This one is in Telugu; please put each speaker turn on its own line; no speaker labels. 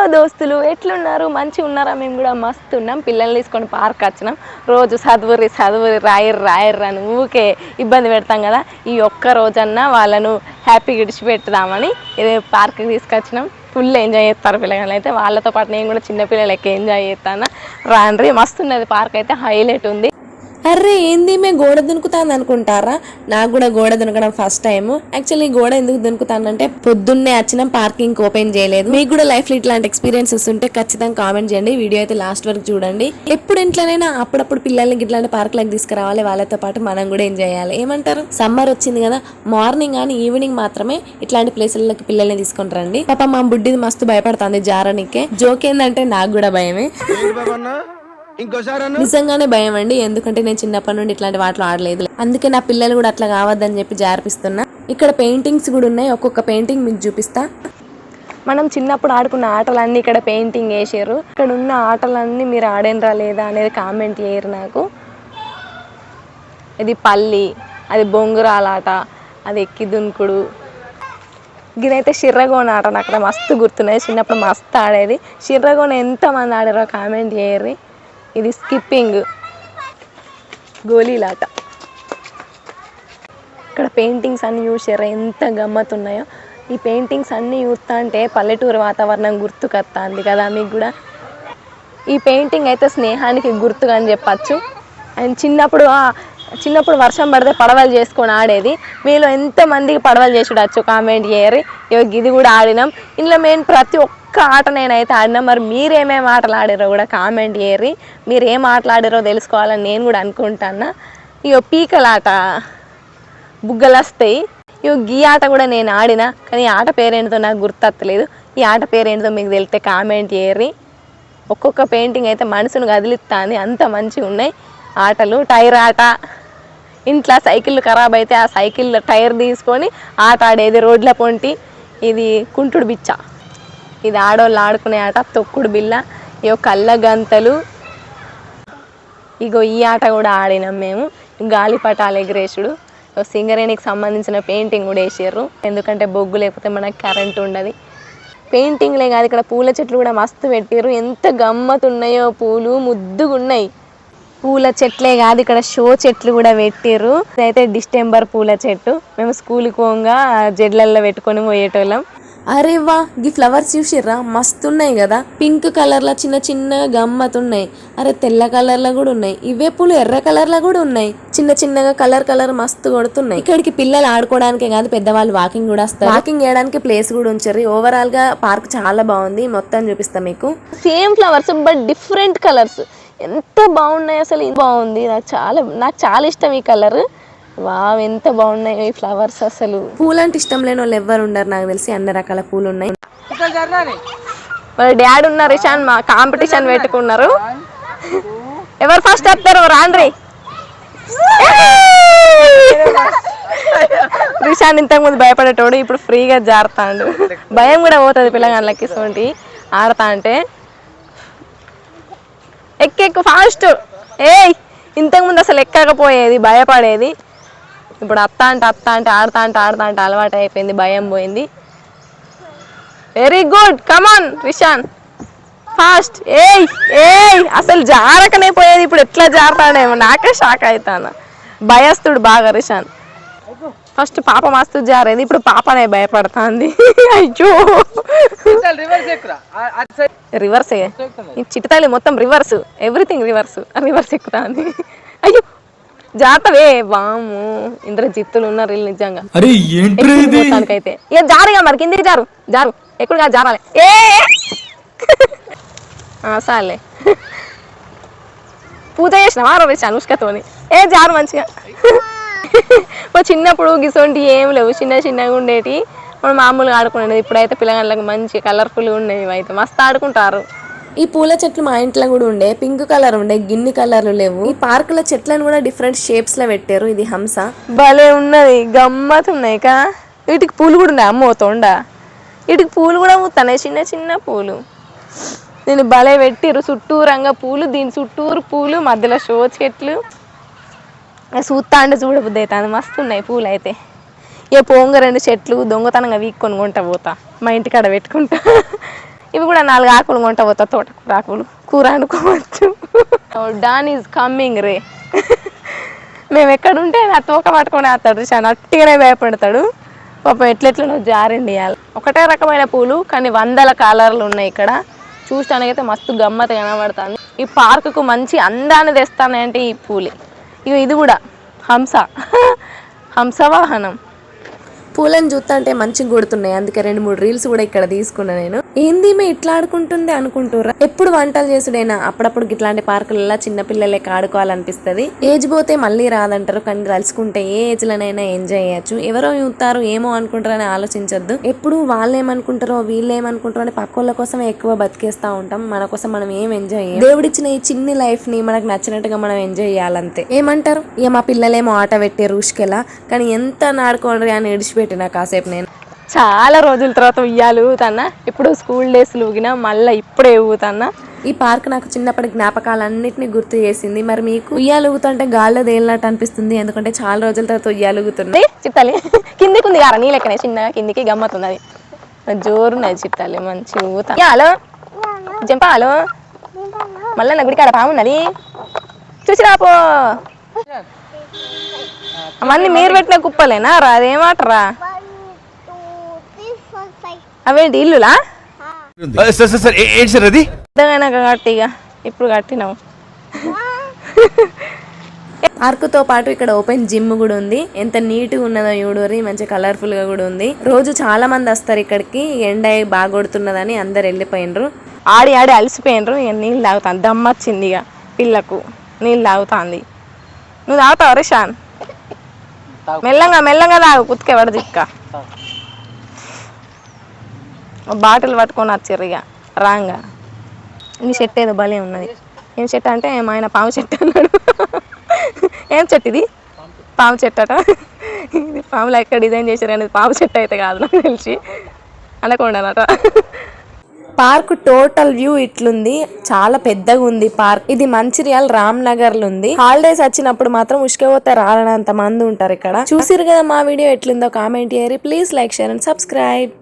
హలో దోస్తులు ఎట్లున్నారు? మంచిగా ఉన్నారా? మేము కూడా మస్తు ఉన్నాం. పిల్లల్ని తీసుకొని పార్క్ వచ్చినాం. రోజు చదువురి చదువురి రాయరు రాయరు అని ఊకే ఇబ్బంది పెడతాం కదా. ఈ ఒక్క రోజన్నా వాళ్ళను హ్యాపీగా ఇడిచిపెట్టుదామని ఇది పార్క్కి తీసుకొచ్చినాం. ఫుల్ ఎంజాయ్ చేస్తారు పిల్లగాళ్ళు అయితే. వాళ్ళతో పాటు నేను కూడా చిన్నపిల్లలకి ఎంజాయ్ చేస్తాను. రాండ్రి మస్తు ఉన్నది. పార్క్ అయితే హైలైట్ ఉంది.
అర్రే ఏంది? మేము గోడ దునుకుతాను అనుకుంటారా? నాకు కూడా గోడ దునకడం ఫస్ట్ టైం యాక్చువల్లీ గోడ ఎందుకు దునుకుతానంటే పొద్దున్నే వచ్చిన పార్కింగ్ ఓపెన్ చేయలేదు. మీకు కూడా లైఫ్లో ఇట్లాంటి ఎక్స్పీరియన్సెస్ ఉంటే ఖచ్చితంగా కామెంట్ చేయండి. వీడియో అయితే లాస్ట్ వరకు చూడండి. ఎప్పుడు ఇంట్లోనైనా అప్పుడప్పుడు పిల్లల్ని ఇట్లాంటి పార్కులకు తీసుకురావాలి. వాళ్ళతో పాటు మనం కూడా ఎంజాయ్ చేయాలి. ఏమంటారు? సమ్మర్ వచ్చింది కదా మార్నింగ్ కానీ ఈవినింగ్ మాత్రమే ఇట్లాంటి ప్లేసులకి పిల్లల్ని తీసుకొని రండి. పాప మా బుడ్డిది మస్తు భయపడుతుంది జారనికే. జోక్ ఏంటంటే నాకు కూడా భయమే. నిజంగానే భయం అండి ఎందుకంటే నేను చిన్నప్పటి నుండి ఇట్లాంటి వాటిలో ఆడలేదు. అందుకే నా పిల్లలు కూడా అట్లా కావద్దని చెప్పి జారిపిస్తున్నా. ఇక్కడ పెయింటింగ్స్ కూడా ఉన్నాయి ఒక్కొక్క పెయింటింగ్ మీకు చూపిస్తా.
మనం చిన్నప్పుడు ఆడుకున్న ఆటలన్నీ ఇక్కడ పెయింటింగ్ వేసారు ఇక్కడ ఉన్న ఆటలన్నీ మీరు ఆడేనరా లేదా అనేది కామెంట్ చేయరు నాకు. ఇది పల్లి అది బొంగురాల ఆట అది ఎక్కి దునుకుడు. ఇదైతే షిర్రగోన ఆట నాకు అక్కడ మస్తు గుర్తున్నాయి. చిన్నప్పుడు మస్తు ఆడేది. షిర్రగోన ఎంతమంది ఆడారో కామెంట్ చేయర్రి. ఇది స్కిప్పింగ్ గోళీలాట ఇక్కడ పెయింటింగ్స్ అన్ని చూసారా ఎంత గమ్మత్తున్నాయో. ఈ పెయింటింగ్స్ అన్ని చూస్తా అంటే పల్లెటూరు వాతావరణం గుర్తుకొస్తుంది కదా మీకు కూడా. ఈ పెయింటింగ్ అయితే స్నేహానికి గుర్తుగా అని చెప్పచ్చు. అండ్ చిన్నప్పుడు చిన్నప్పుడు వర్షం పడితే పడవలు చేసుకొని ఆడేది. మీలో ఎంతమందికి పడవలు చేసుడచ్చు కామెంట్ చేయరు ఇగో ఇది కూడా ఆడినాం. ఇందులో మెయిన్ ప్రతి ఒక్క ఆట నేనైతే ఆడినా మరి మీరేమేమి ఆటలు ఆడారో కూడా కామెంట్ చేయరు మీరు ఏం ఆటలాడారో తెలుసుకోవాలని నేను కూడా అనుకుంటాను ఇగో పీకలాట బుగ్గలు వస్తాయి ఇవి గీ ఆట కూడా నేను ఆడిన కానీ ఈ ఆట పేరేంటిదో నాకు గుర్తత్తలేదు. ఈ ఆట పేరేంటిదో మీకు తెలితే కామెంట్ చేయర్రి ఒక్కొక్క పెయింటింగ్ అయితే మనసును కదిలిస్తుంది అంత మంచిగా ఉన్నాయి ఆటలు. టైర్ ఆట ఇంట్లో సైకిల్ ఖరాబ్ అయితే ఆ సైకిల్ టైర్ తీసుకొని ఆట ఆడేది రోడ్ల పొంటి ఇది కుంటుడు బిచ్చ. ఇది ఆడవాళ్ళు ఆడుకునే ఆట తొక్కుడు బిల్ల ఇగో కళ్ళ గంతలు. ఇగో ఈ ఆట కూడా ఆడినాం మేము. గాలిపటాలు ఎగరేసుడు. సింగరేణికి సంబంధించిన పెయింటింగ్ కూడా వేసారు ఎందుకంటే బొగ్గు లేకపోతే మనకి కరెంట్ ఉండదు. పెయింటింగ్లే కాదు ఇక్కడ పూల చెట్లు కూడా మస్తు పెట్టారు ఎంత గమ్మత్ ఉన్నాయో పూలు ముద్దుగున్నాయి పూల చెట్లే కాదు ఇక్కడ షో చెట్లు కూడా పెట్టారు ఇదైతే డిస్టెంబర్ పూల చెట్టు. మేము స్కూల్కి పోగా జడ్లల్లో పెట్టుకొని పోయేటోళ్ళం.
అరే వా ఈ ఫ్లవర్స్ చూసిర్రా? మస్తు ఉన్నాయి కదా పింక్ కలర్లో చిన్న చిన్న గమ్మతున్నాయి. అరే తెల్ల కలర్లో కూడా ఉన్నాయి. ఇవే పూలు ఎర్ర కలర్లో కూడా ఉన్నాయి. చిన్న చిన్నగా కలర్ కలర్ మస్తు కొడుతున్నాయి. ఇక్కడికి పిల్లలు ఆడుకోవడానికే కాదు పెద్దవాళ్ళు వాకింగ్ కూడా వస్తారు. వాకింగ్ చేయడానికి ప్లేస్ కూడా ఉంచారు. ఓవరాల్గా పార్క్ చాలా బాగుంది. మొత్తం చూపిస్తా మీకు.
Same flowers but different colours ఎంత బాగున్నాయి అసలు ఇది బాగుంది. నాకు చాలా నాకు చాలా ఇష్టం ఈ కలర్. వావ్ ఎంత బాగున్నాయి ఈ ఫ్లవర్స్ అసలు.
పూలంటే ఇష్టం లేని వాళ్ళు ఎవ్వరు ఉండరు నాకు తెలిసి అన్ని రకాల పూలు ఉన్నాయి
మరి డాడీ ఉన్నారు ఇషాన్ మా కాంపిటీషన్ పెట్టుకున్నారు. ఎవరు ఫస్ట్ వస్తారు? రాండ్రి. రిషాన్ ఇంతకుముందు భయపడేటోడు ఇప్పుడు ఫ్రీగా జారుతాడు. భయం కూడా పోతుంది పిల్లగాళ్ళకి సోంటి ఆడతా అంటే. ఎక్కెక్కు ఫాస్ట్ ఏయ్! ఇంతకుముందు అసలు ఎక్కకపోయేది భయపడేది. ఇప్పుడు అత్త అంటే అత్త అంటే ఆడతా అంటే ఆడతా అంటే అలవాటు అయిపోయింది భయం పోయింది. Very good come on Rishan fast ఏయ్ ఏయ్ అసలు జారకనే పోయేది ఇప్పుడు ఎట్లా జారుతాడేమో. నాకే షాక్ అవుతాను భయస్తుడు బాగా రిషాన్ ఫస్ట్ పాప మస్తు జారేది ఇప్పుడు పాపనే భయపడుతుంది. అయ్యో.
రివర్స్
చిట్టుతాలి మొత్తం రివర్స్ ఎవ్రీథింగ్ రివర్స్ రివర్స్ ఎక్కుతుంది. జాతవే వాము. ఇంద్ర జిత్తులు ఉన్నారు వీళ్ళు నిజంగా.
అరే ఏంట్రా ఇది?
మొత్తానికైతే. ఇక జారుగా మరి కిందికి జారు జారు. ఎక్కడుగా జారాలి? ఏ! ఆ, సార్లే. పూజ చేసిన వారు వచ్చి అనుష్కతోని. ఏ జారు మంచిగా. మా చిన్నప్పుడు గిసొంటి ఏం లేవు. చిన్న చిన్నగా ఉండేటి. మనం మామూలుగా ఆడుకునేది. ఇప్పుడైతే పిల్లగాళ్ళకి మంచి కలర్ఫుల్గా ఉండేవి అయితే మస్తు ఆడుకుంటారు.
ఈ పూల చెట్లు మా ఇంట్లో కూడా ఉండే. పింక్ కలర్ ఉండే గిన్ని కలర్లు లేవు. ఈ పార్క్లో చెట్లను కూడా డిఫరెంట్ షేప్స్లో పెట్టారు. ఇది హంస.
భలే ఉన్నది. గమ్మత్ ఉన్నాయి కా? వీటికి పూలు కూడా ఉన్నాయి? అమ్మో తోండా. వీటికి పూలు కూడా అమ్ముతున్నాయి. చిన్న చిన్న పూలు. దీన్ని భలే పెట్టిర్రు. చుట్టూరంగా పూలు దీని చుట్టూరు పూలు మధ్యలో షో చెట్లు. చూస్తా అంటే చూడబుద్ది అవుతుంది. మస్తు ఉన్నాయి పూలు అయితే ఇక పోంగ రెండు చెట్లు దొంగతనంగా వీక్కొని కొంటా పోతా. మా ఇంటికాడ పెట్టుకుంటా. ఇవి కూడా నాలుగు ఆకులు కొంట పోతా తోటకూర ఆకులు. కూర అనుకోవచ్చు. డాన్ ఈజ్ కమ్మింగ్ రే. మేము ఎక్కడుంటే నా తోక పట్టుకొని ఆతాడు చాలా అట్టిగానే భయపడతాడు. పాపం ఎట్లెట్లనో జారండి ఒకటే రకమైన పూలు కానీ వందల కలర్లు ఉన్నాయి ఇక్కడ. చూడటానికి అయితే మస్తు గమ్మత్ కనబడుతుంది. ఈ పార్కుకు మంచి అందాన్ని తెస్తానంటే ఈ పూలే. ఇక ఇది కూడా హంస. హంస వాహనం.
పూలను చూస్తుంటే మంచిగా కొడుతున్నాయి అందుకే రెండు మూడు రీల్స్ కూడా ఇక్కడ తీసుకున్నా నేను. ఏంది మే ఇట్లా ఆడుకుంటుంది అనుకుంటుర్రా? ఎప్పుడు వంటలు చేసుడైనా అప్పుడప్పుడు ఇట్లాంటి పార్కులలో చిన్నపిల్లలకి ఆడుకోవాలనిపిస్తుంది ఏజ్ పోతే మళ్ళీ రాదంటారు కానీ కలుసుకుంటే ఏ ఏజ్ లోనైనా ఎంజాయ్ చేయొచ్చు. ఎవరో చూస్తారు ఏమో అనుకుంటారని ఆలోచించొద్దు. ఎప్పుడు వాళ్ళు ఏమనుకుంటారో వీళ్ళు ఏమనుకుంటారో అని పక్కోళ్ళ కోసం ఎక్కువ బతికేస్తా ఉంటాం. మన కోసం మనం ఏం ఎంజాయ్ చేయం దేవుడిచ్చిన ఈ చిన్ని లైఫ్ని మనకు నచ్చినట్టుగా మనం ఎంజాయ్ చేయాలంతే. ఏమంటారు? ఇక మా పిల్లలేమో ఆట పెట్టే రూష్కెలా? కానీ ఎంత నాడుకోండి అని ఇడిచిపెట్టిన కాసేపు నేను.
చాలా రోజుల తర్వాత ఉయ్యాలు ఊగుతాన్నా. ఇప్పుడు స్కూల్ డేస్ ఊగిన మళ్ళీ ఇప్పుడే ఊగుతాన్నా.
ఈ పార్క్ నాకు చిన్నప్పటి జ్ఞాపకాలన్నింటినీ గుర్తు చేసింది. మరి మీకు ఉయ్యాలు ఊగుతుంటే గాల్లో తేలినట్టు అనిపిస్తుంది. ఎందుకంటే చాలా రోజుల తర్వాత ఉయ్యాలు ఊగుతున్నాయి.
ఉంది చిట్టాలి. కిందికి ఉంది కారా నీ లెక్కనే. చిన్నగా కిందికి గమ్మత్తుంది అది జోరున్నది చిట్టాలి మంచి యా, హలో. జంప హలో. మళ్ళీ నా గుడికాడ పామున్నది చూసి రాపో అవన్నీ మీరు పెట్టిన కుప్పలేనా? రా అదేమాటరా అవేంటి ఇల్లులా
సార్ సార్ సార్ ఏ- ఏంటి సార్ అది?
పెద్దగా కట్టి ఇక ఇప్పుడు కట్టినావు
పార్కుతో పాటు ఇక్కడ ఓపెన్ జిమ్ కూడా ఉంది. ఎంత నీట్గా ఉన్నదో చూడరి మంచి కలర్ఫుల్గా కూడా ఉంది. రోజు చాలా మంది వస్తారు ఇక్కడికి. ఎండ బాగా కొడుతున్నదని అందరు వెళ్ళిపోయినరు.
ఆడి ఆడి అలసిపోయినరు. ఇక నీళ్ళు తాగుతాను దమ్మొచ్చింది ఇక పిల్లకు. నీళ్ళు తాగుతాంది. నువ్వు తాగుతావు రిషాన్? మెల్లంగా మెల్లంగా తాగు. కుతికే పడదు ఇక్క బాటిల్ పట్టుకొని వచ్చారు ఇక. రాంగా. నీ చెట్టు ఏదో భలే ఉన్నది. ఏం చెట్టు అంటే మా ఆయన పాము చెట్టు అన్నాడు. ఏం చెట్టు ఇది? పాము చెట్టు అట. ఇది పాములు ఎక్కడ డిజైన్ చేశారు అనేది పాము చెట్టు అయితే కాదు నాకు తెలిసి. అనకుండానట.
పార్క్ టోటల్ వ్యూ ఇట్లుంది. చాలా పెద్దగా ఉంది పార్క్. ఇది మంచిర్యాల రామ్ నగర్లో ఉంది. హాలిడేస్ వచ్చినప్పుడు మాత్రం ఉష్కపోతే రాలనంత మంది ఉంటారు ఇక్కడ. చూసిరు కదా మా వీడియో ఎట్లుందో కామెంట్ చేయరు please like share and subscribe.